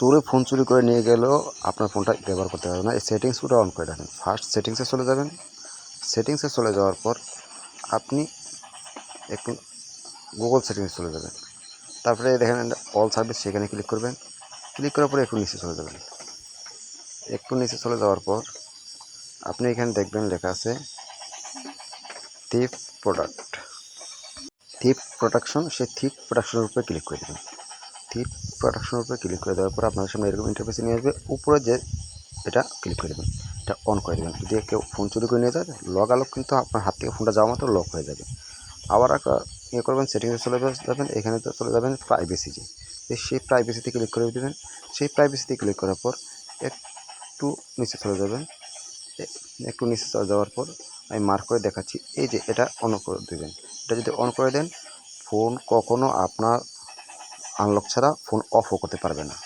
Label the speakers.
Speaker 1: চোরে, ফোন চুরি করে নিয়ে গেলেও আপনার ফোনটা ব্যবহার করতে পারবে না। এই সেটিংসগুলো অন করে রাখেন। ফার্স্ট সেটিংসে চলে যাবেন। সেটিংসে চলে যাওয়ার পর আপনি একটু গুগল সেটিংসে চলে যাবেন। তারপরে দেখেন অল সার্ভিস সেখানে ক্লিক করবেন। ক্লিক করার পরে একটু নিচে চলে যাবেন। একটু নিচে চলে যাওয়ার পর আপনি এখানে দেখবেন লেখা আছে থিপ প্রোডাক্ট থিপ প্রোডাকশন সেই থিপ প্রোডাকশনের উপরে ক্লিক করে দেবেন। থিপ প্রোডাকশনের উপরে ক্লিক করে দেওয়ার পর আপনার সামনে এরকম ইন্টারফেসে নিয়ে আসবে। উপরে যে এটা ক্লিক করে দেবেন। এটা অন করে দেবেন। যদি কেউ ফোন চুরি করে নিয়ে যায় লগ আলোক কিন্তু আপনার হাত থেকে ফোনটা যাওয়া মাত্র লক হয়ে যাবে। আবার একটা ইয়ে করবেন সেটিংসে চলে যাবেন, এখানে তো চলে যাবেন প্রাইভেসি যে সেই প্রাইভেসিতে ক্লিক করে দেবেন। সেই প্রাইভেসিতে ক্লিক করার পর একটু নিচে চলে যাবেন। একটু নিচে চলে যাওয়ার পর আমি মার্ক করে দেখাচ্ছি। এই যে এটা অন করে দেবেন। এটা যদি অন করে দেন ফোন কখনো আপনার আনলক ছাড়া ফোন অফও করতে পারবে না।